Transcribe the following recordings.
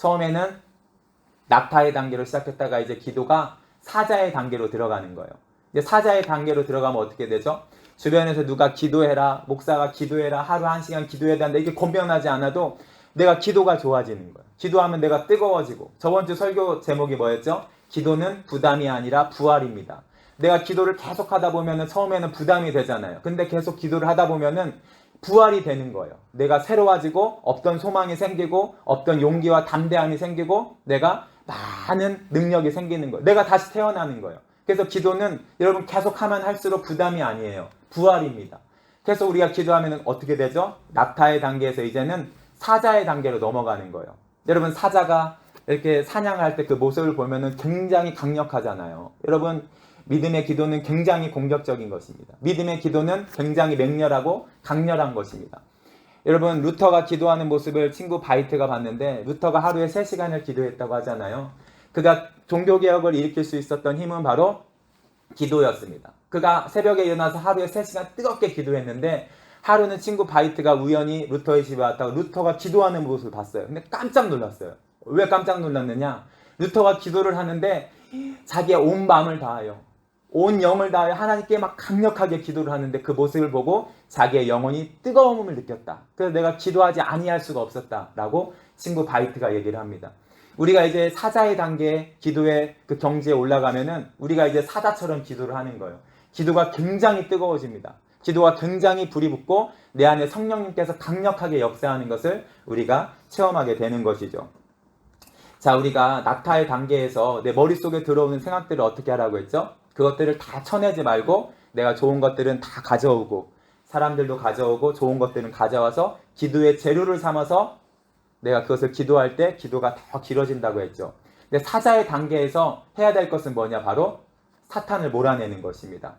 처음에는 낙타의 단계로 시작했다가 이제 기도가 사자의 단계로 들어가는 거예요. 이제 사자의 단계로 들어가면 어떻게 되죠? 주변에서 누가 기도해라, 목사가 기도해라, 하루 한 시간 기도해야 된다. 이게 권면하지 않아도 내가 기도가 좋아지는 거예요. 기도하면 내가 뜨거워지고. 저번 주 설교 제목이 뭐였죠? 기도는 부담이 아니라 부활입니다. 내가 기도를 계속 하다 보면은 처음에는 부담이 되잖아요. 근데 계속 기도를 하다 보면은 부활이 되는 거예요. 내가 새로워지고 없던 소망이 생기고 없던 용기와 담대함이 생기고 내가 많은 능력이 생기는 거예요. 내가 다시 태어나는 거예요. 그래서 기도는 여러분 계속 하면 할수록 부담이 아니에요. 부활입니다. 그래서 우리가 기도하면 어떻게 되죠? 낙타의 단계에서 이제는 사자의 단계로 넘어가는 거예요. 여러분 사자가 이렇게 사냥할 때 그 모습을 보면은 굉장히 강력하잖아요. 여러분 믿음의 기도는 굉장히 공격적인 것입니다. 믿음의 기도는 굉장히 맹렬하고 강렬한 것입니다. 여러분 루터가 기도하는 모습을 친구 바이트가 봤는데 루터가 하루에 3시간을 기도했다고 하잖아요. 그가 종교개혁을 일으킬 수 있었던 힘은 바로 기도였습니다. 그가 새벽에 일어나서 하루에 3시간 뜨겁게 기도했는데 하루는 친구 바이트가 우연히 루터의 집에 왔다가 루터가 기도하는 모습을 봤어요. 근데 깜짝 놀랐어요. 왜 깜짝 놀랐느냐? 루터가 기도를 하는데 자기의 온 마음을 다하여 온 영을 다하여 하나님께 막 강력하게 기도를 하는데 그 모습을 보고 자기의 영혼이 뜨거움을 느꼈다. 그래서 내가 기도하지 아니할 수가 없었다라고 친구 바이트가 얘기를 합니다. 우리가 이제 사자의 단계 기도의 그 경지에 올라가면은 우리가 이제 사자처럼 기도를 하는 거예요. 기도가 굉장히 뜨거워집니다. 기도가 굉장히 불이 붙고 내 안에 성령님께서 강력하게 역사하는 것을 우리가 체험하게 되는 것이죠. 자, 우리가 낙타의 단계에서 내 머릿속에 들어오는 생각들을 어떻게 하라고 했죠? 그것들을 다 쳐내지 말고 내가 좋은 것들은 다 가져오고 사람들도 가져오고 좋은 것들은 가져와서 기도의 재료를 삼아서 내가 그것을 기도할 때 기도가 더 길어진다고 했죠. 근데 사자의 단계에서 해야 될 것은 뭐냐? 바로 사탄을 몰아내는 것입니다.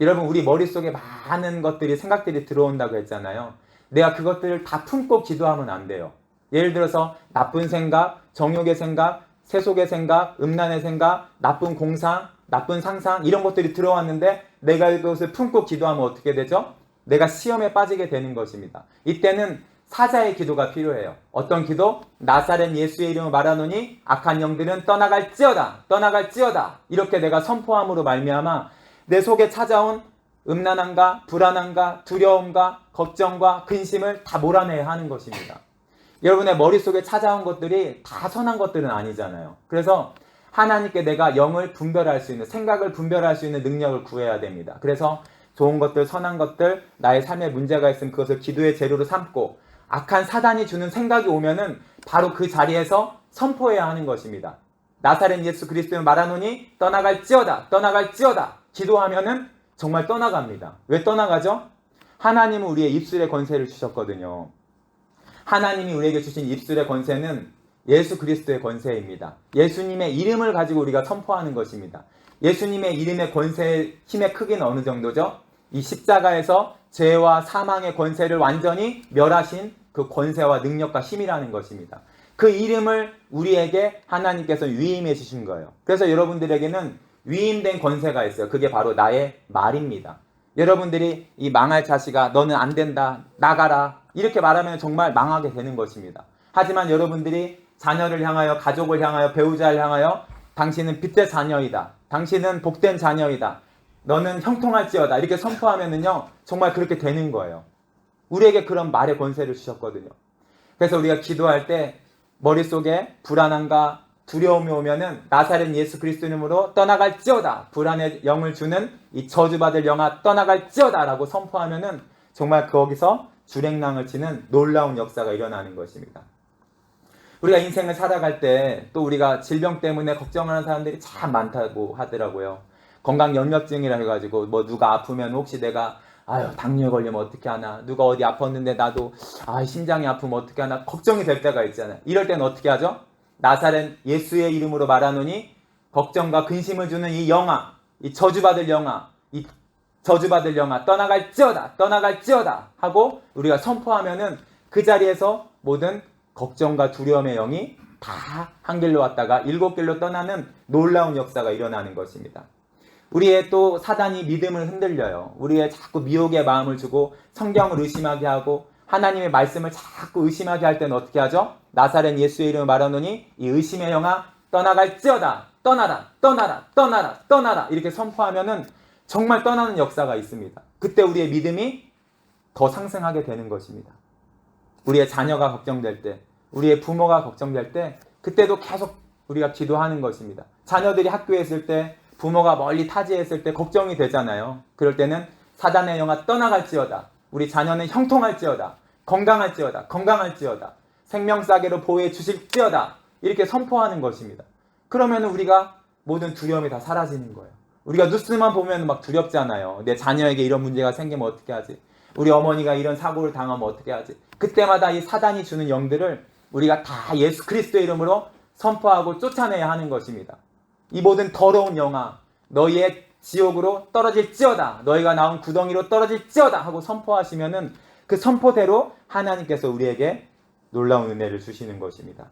여러분, 우리 머릿속에 많은 것들이, 생각들이 들어온다고 했잖아요. 내가 그것들을 다 품고 기도하면 안 돼요. 예를 들어서 나쁜 생각, 정욕의 생각, 세속의 생각, 음란의 생각, 나쁜 공상, 나쁜 상상, 이런 것들이 들어왔는데 내가 이것을 품고 기도하면 어떻게 되죠? 내가 시험에 빠지게 되는 것입니다. 이때는 사자의 기도가 필요해요. 어떤 기도? 나사렛 예수의 이름을 말하노니 악한 영들은 떠나갈지어다. 떠나갈지어다. 이렇게 내가 선포함으로 말미암아 내 속에 찾아온 음란함과 불안함과 두려움과 걱정과 근심을 다 몰아내야 하는 것입니다. 여러분의 머릿속에 찾아온 것들이 다 선한 것들은 아니잖아요. 그래서 하나님께 내가 영을 분별할 수 있는 생각을 분별할 수 있는 능력을 구해야 됩니다. 그래서 좋은 것들, 선한 것들, 나의 삶에 문제가 있으면 그것을 기도의 재료로 삼고 악한 사단이 주는 생각이 오면은 바로 그 자리에서 선포해야 하는 것입니다. 나사렛 예수 그리스도를 말하노니 떠나갈지어다, 떠나갈지어다. 기도하면은 정말 떠나갑니다. 왜 떠나가죠? 하나님은 우리의 입술의 권세를 주셨거든요. 하나님이 우리에게 주신 입술의 권세는 예수 그리스도의 권세입니다. 예수님의 이름을 가지고 우리가 선포하는 것입니다. 예수님의 이름의 권세의 힘의 크기는 어느 정도죠? 이 십자가에서 죄와 사망의 권세를 완전히 멸하신 그 권세와 능력과 힘이라는 것입니다. 그 이름을 우리에게 하나님께서 위임해 주신 거예요. 그래서 여러분들에게는 위임된 권세가 있어요. 그게 바로 나의 말입니다. 여러분들이 이 망할 자식아 너는 안 된다 나가라 이렇게 말하면 정말 망하게 되는 것입니다. 하지만 여러분들이 자녀를 향하여 가족을 향하여 배우자를 향하여 당신은 빛의 자녀이다. 당신은 복된 자녀이다. 너는 형통할지어다. 이렇게 선포하면은요 정말 그렇게 되는 거예요. 우리에게 그런 말의 권세를 주셨거든요. 그래서 우리가 기도할 때 머릿속에 불안함과 두려움이 오면은 나사렛 예수 그리스도 이름으로 떠나갈지어다. 불안의 영을 주는 이 저주받을 영아 떠나갈지어다라고 선포하면은 정말 거기서 주랭랑을 치는 놀라운 역사가 일어나는 것입니다. 우리가 인생을 살아갈 때 또 우리가 질병 때문에 걱정하는 사람들이 참 많다고 하더라고요. 건강 연력증이라 해가지고 뭐 누가 아프면 혹시 내가 아유 당뇨에 걸리면 어떻게 하나 누가 어디 아팠는데 나도 아 심장이 아프면 어떻게 하나 걱정이 될 때가 있잖아요. 이럴 때는 어떻게 하죠? 나사렛 예수의 이름으로 말하노니 걱정과 근심을 주는 이 영아, 이 저주받을 영아, 이 저주받을 영아 떠나갈지어다, 떠나갈지어다 하고 우리가 선포하면은 그 자리에서 모든 걱정과 두려움의 영이 다 한 길로 왔다가 일곱 길로 떠나는 놀라운 역사가 일어나는 것입니다. 우리의 또 사단이 믿음을 흔들려요. 우리의 자꾸 미혹의 마음을 주고 성경을 의심하게 하고 하나님의 말씀을 자꾸 의심하게 할 때는 어떻게 하죠? 나사렛 예수의 이름을 말하노니 이 의심의 영아 떠나갈지어다. 떠나라. 떠나라. 떠나라. 떠나라. 이렇게 선포하면은 정말 떠나는 역사가 있습니다. 그때 우리의 믿음이 더 상승하게 되는 것입니다. 우리의 자녀가 걱정될 때, 우리의 부모가 걱정될 때, 그때도 계속 우리가 기도하는 것입니다. 자녀들이 학교에 있을 때, 부모가 멀리 타지에 있을 때 걱정이 되잖아요. 그럴 때는 사단의 영아 떠나갈지어다. 우리 자녀는 형통할지어다. 건강할지어다. 건강할지어다. 생명싸개로 보호해 주실지어다. 이렇게 선포하는 것입니다. 그러면 우리가 모든 두려움이 다 사라지는 거예요. 우리가 뉴스만 보면 막 두렵잖아요. 내 자녀에게 이런 문제가 생기면 어떻게 하지? 우리 어머니가 이런 사고를 당하면 어떻게 하지? 그때마다 이 사단이 주는 영들을 우리가 다 예수 그리스도의 이름으로 선포하고 쫓아내야 하는 것입니다. 이 모든 더러운 영아, 너희의 지옥으로 떨어질지어다. 너희가 나온 구덩이로 떨어질지어다. 하고 선포하시면은 그 선포대로 하나님께서 우리에게 놀라운 은혜를 주시는 것입니다.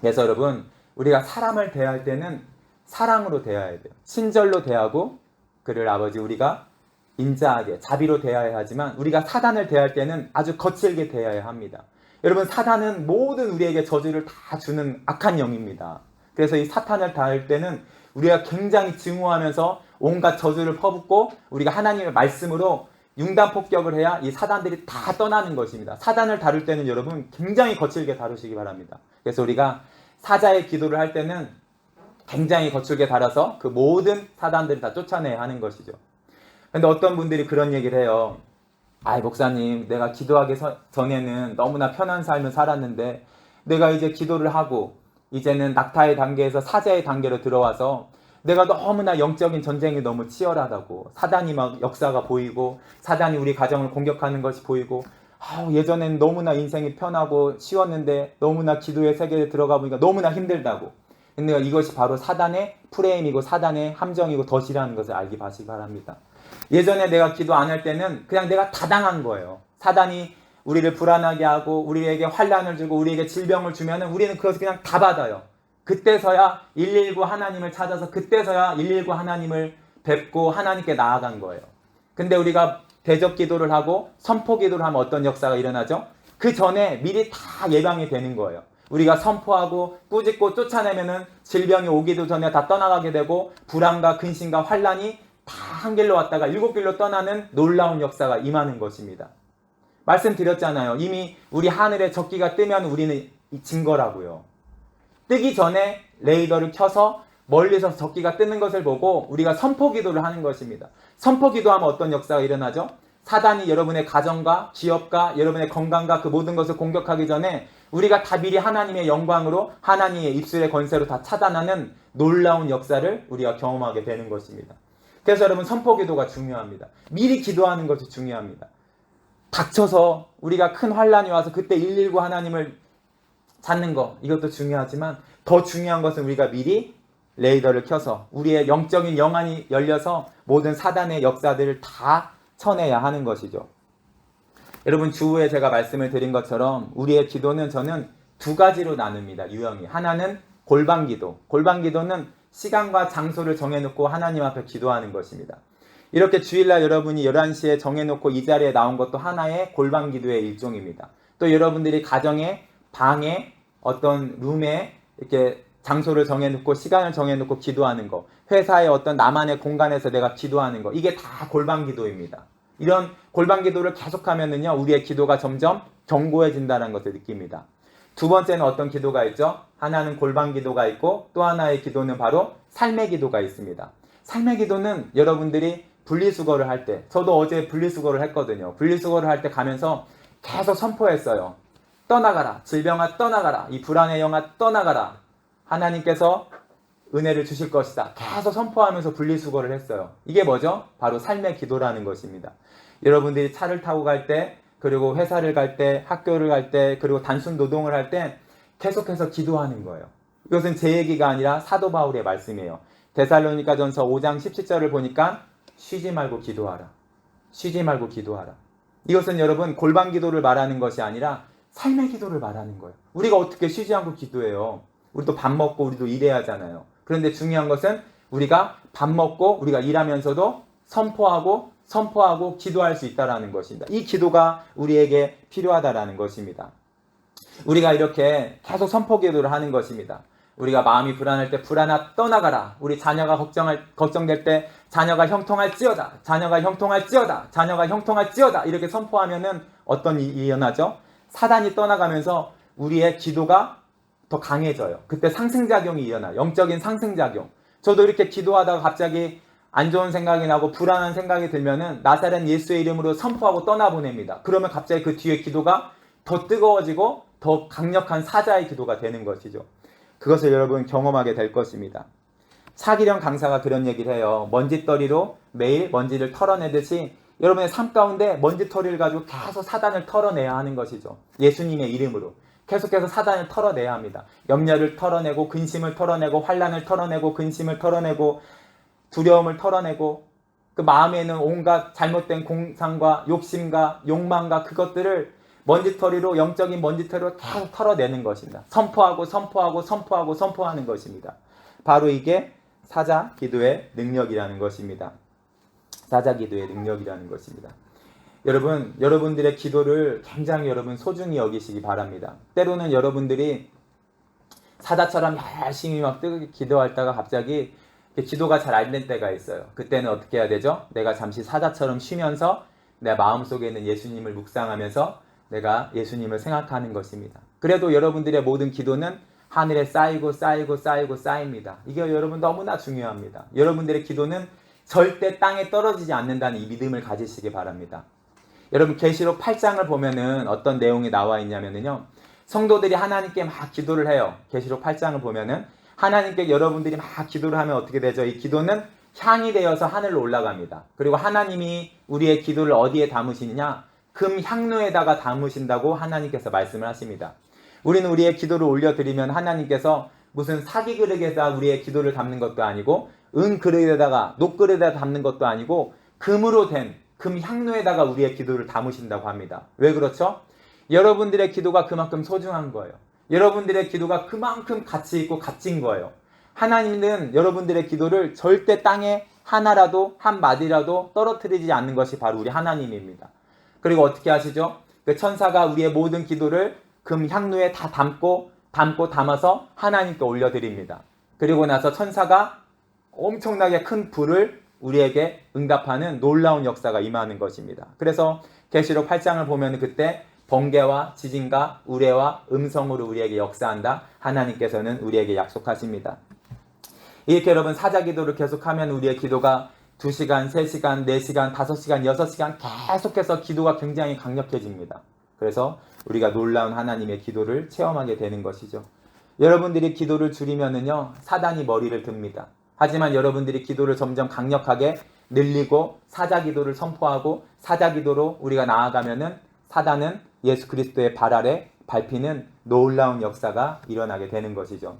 그래서 여러분, 우리가 사람을 대할 때는 사랑으로 대해야 돼요. 친절로 대하고 그를 아버지 우리가 인자하게 자비로 대해야 하지만 우리가 사단을 대할 때는 아주 거칠게 대해야 합니다. 여러분 사단은 모든 우리에게 저주를 다 주는 악한 영입니다. 그래서 이 사탄을 다할 때는 우리가 굉장히 증오하면서 온갖 저주를 퍼붓고 우리가 하나님의 말씀으로 융단 폭격을 해야 이 사단들이 다 떠나는 것입니다. 사단을 다룰 때는 여러분 굉장히 거칠게 다루시기 바랍니다. 그래서 우리가 사자의 기도를 할 때는 굉장히 거칠게 달아서 그 모든 사단들을 다 쫓아내야 하는 것이죠. 근데 어떤 분들이 그런 얘기를 해요. 아이, 목사님, 내가 기도하기 서- 전에는 너무나 편한 삶을 살았는데, 내가 이제 기도를 하고, 이제는 낙타의 단계에서 사자의 단계로 들어와서, 내가 너무나 영적인 전쟁이 너무 치열하다고, 사단이 막 역사가 보이고, 사단이 우리 가정을 공격하는 것이 보이고, 아우, 예전엔 너무나 인생이 편하고 쉬웠는데, 너무나 기도의 세계에 들어가 보니까 너무나 힘들다고. 근데 이것이 바로 사단의 프레임이고, 사단의 함정이고, 덫이라는 것을 알기 바랍니다. 예전에 내가 기도 안 할 때는 그냥 내가 다 당한 거예요. 사단이 우리를 불안하게 하고 우리에게 환란을 주고 우리에게 질병을 주면은 우리는 그것을 그냥 다 받아요. 그때서야 119 하나님을 찾아서 그때서야 119 하나님을 뵙고 하나님께 나아간 거예요. 근데 우리가 대적 기도를 하고 선포 기도를 하면 어떤 역사가 일어나죠? 그 전에 미리 다 예방이 되는 거예요. 우리가 선포하고 꾸짖고 쫓아내면은 질병이 오기도 전에 다 떠나가게 되고 불안과 근심과 환란이 다 한 길로 왔다가 일곱 길로 떠나는 놀라운 역사가 임하는 것입니다. 말씀드렸잖아요. 이미 우리 하늘에 적기가 뜨면 우리는 진 거라고요. 뜨기 전에 레이더를 켜서 멀리서 적기가 뜨는 것을 보고 우리가 선포 기도를 하는 것입니다. 선포 기도하면 어떤 역사가 일어나죠? 사단이 여러분의 가정과 기업과 여러분의 건강과 그 모든 것을 공격하기 전에 우리가 다 미리 하나님의 영광으로 하나님의 입술의 권세로 다 차단하는 놀라운 역사를 우리가 경험하게 되는 것입니다. 그래서 여러분 선포 기도가 중요합니다. 미리 기도하는 것이 중요합니다. 닥쳐서 우리가 큰 환란이 와서 그때 119 하나님을 찾는 거 이것도 중요하지만 더 중요한 것은 우리가 미리 레이더를 켜서 우리의 영적인 영안이 열려서 모든 사단의 역사들을 다 쳐내야 하는 것이죠. 여러분 주후에 제가 말씀을 드린 것처럼 우리의 기도는 저는 두 가지로 나눕니다. 유형이 하나는 골방 기도. 골방 기도는 시간과 장소를 정해놓고 하나님 앞에 기도하는 것입니다. 이렇게 주일날 여러분이 11시에 정해놓고 이 자리에 나온 것도 하나의 골방 기도의 일종입니다. 또 여러분들이 가정에, 방에, 어떤 룸에 이렇게 장소를 정해놓고 시간을 정해놓고 기도하는 거, 회사의 어떤 나만의 공간에서 내가 기도하는 거, 이게 다 골방 기도입니다. 이런 골방 기도를 계속하면은요, 우리의 기도가 점점 견고해진다는 것을 느낍니다. 두 번째는 어떤 기도가 있죠? 하나는 골방 기도가 있고 또 하나의 기도는 바로 삶의 기도가 있습니다. 삶의 기도는 여러분들이 분리수거를 할 때, 저도 어제 분리수거를 했거든요. 분리수거를 할 때 가면서 계속 선포했어요. 떠나가라. 질병아 떠나가라. 이 불안의 영아 떠나가라. 하나님께서 은혜를 주실 것이다. 계속 선포하면서 분리수거를 했어요. 이게 뭐죠? 바로 삶의 기도라는 것입니다. 여러분들이 차를 타고 갈 때, 그리고 회사를 갈 때, 학교를 갈 때, 그리고 단순 노동을 할 때 계속해서 기도하는 거예요. 이것은 제 얘기가 아니라 사도 바울의 말씀이에요. 데살로니가 전서 5장 17절을 보니까 쉬지 말고 기도하라. 쉬지 말고 기도하라. 이것은 여러분 골방 기도를 말하는 것이 아니라 삶의 기도를 말하는 거예요. 우리가 어떻게 쉬지 않고 기도해요? 우리도 밥 먹고 우리도 일해야 하잖아요. 그런데 중요한 것은 우리가 밥 먹고 우리가 일하면서도 선포하고 선포하고 기도할 수 있다라는 것입니다. 이 기도가 우리에게 필요하다라는 것입니다. 우리가 이렇게 계속 선포 기도를 하는 것입니다. 우리가 마음이 불안할 때 불안아 떠나가라. 우리 자녀가 걱정할 걱정될 때 자녀가 형통할지어다. 자녀가 형통할지어다. 자녀가 형통할지어다. 이렇게 선포하면은 어떤 일이 일어나죠? 사단이 떠나가면서 우리의 기도가 더 강해져요. 그때 상승작용이 일어나. 영적인 상승작용. 저도 이렇게 기도하다가 갑자기 안 좋은 생각이 나고 불안한 생각이 들면은 나사렛 예수의 이름으로 선포하고 떠나보냅니다. 그러면 갑자기 그 뒤에 기도가 더 뜨거워지고 더 강력한 사자의 기도가 되는 것이죠. 그것을 여러분 경험하게 될 것입니다. 차기령 강사가 그런 얘기를 해요. 먼지떨이로 매일 먼지를 털어내듯이 여러분의 삶 가운데 먼지털이를 가지고 계속 사단을 털어내야 하는 것이죠. 예수님의 이름으로. 계속해서 사단을 털어내야 합니다. 염려를 털어내고 근심을 털어내고 환란을 털어내고 근심을 털어내고 두려움을 털어내고 그 마음에는 온갖 잘못된 공상과 욕심과 욕망과 그것들을 먼지털이로 영적인 먼지털이로 계속 털어내는 것입니다. 선포하고 선포하고 선포하고 선포하는 것입니다. 바로 이게 사자 기도의 능력이라는 것입니다. 사자 기도의 능력이라는 것입니다. 여러분, 여러분들의 기도를 굉장히 여러분 소중히 여기시기 바랍니다. 때로는 여러분들이 사자처럼 열심히 막 뜨겁게 기도하다가 갑자기 기도가 잘안될 때가 있어요. 그때는 어떻게 해야 되죠? 내가 잠시 사자처럼 쉬면서 내 마음속에 있는 예수님을 묵상하면서 내가 예수님을 생각하는 것입니다. 그래도 여러분들의 모든 기도는 하늘에 쌓이고 쌓이고 쌓이고 쌓입니다. 이게 여러분 너무나 중요합니다. 여러분들의 기도는 절대 땅에 떨어지지 않는다는 이 믿음을 가지시기 바랍니다. 여러분 계시록 8장을 보면은 어떤 내용이 나와 있냐면요. 성도들이 하나님께 막 기도를 해요. 계시록 8장을 보면은 하나님께 여러분들이 막 기도를 하면 어떻게 되죠? 이 기도는 향이 되어서 하늘로 올라갑니다. 그리고 하나님이 우리의 기도를 어디에 담으시느냐? 금 향로에다가 담으신다고 하나님께서 말씀을 하십니다. 우리는 우리의 기도를 올려드리면 하나님께서 무슨 사기 그릇에다 우리의 기도를 담는 것도 아니고 은 그릇에다가 녹 그릇에다 담는 것도 아니고 금으로 된 금 향로에다가 우리의 기도를 담으신다고 합니다. 왜 그렇죠? 여러분들의 기도가 그만큼 소중한 거예요. 여러분들의 기도가 그만큼 가치 있고 값진 거예요. 하나님은 여러분들의 기도를 절대 땅에 하나라도 한 마디라도 떨어뜨리지 않는 것이 바로 우리 하나님입니다. 그리고 어떻게 하시죠? 그 천사가 우리의 모든 기도를 금 향로에 다 담고 담고 담아서 하나님께 올려드립니다. 그리고 나서 천사가 엄청나게 큰 불을 우리에게 응답하는 놀라운 역사가 임하는 것입니다. 그래서 계시록 8장을 보면 그때 번개와 지진과 우레와 음성으로 우리에게 역사한다. 하나님께서는 우리에게 약속하십니다. 이렇게 여러분 사자 기도를 계속하면 우리의 기도가 2시간, 3시간, 4시간, 5시간, 6시간 계속해서 기도가 굉장히 강력해집니다. 그래서 우리가 놀라운 하나님의 기도를 체험하게 되는 것이죠. 여러분들이 기도를 줄이면은요, 사단이 머리를 듭니다. 하지만 여러분들이 기도를 점점 강력하게 늘리고 사자 기도를 선포하고 사자 기도로 우리가 나아가면은 사단은 예수 그리스도의 발 아래 밟히는 놀라운 역사가 일어나게 되는 것이죠.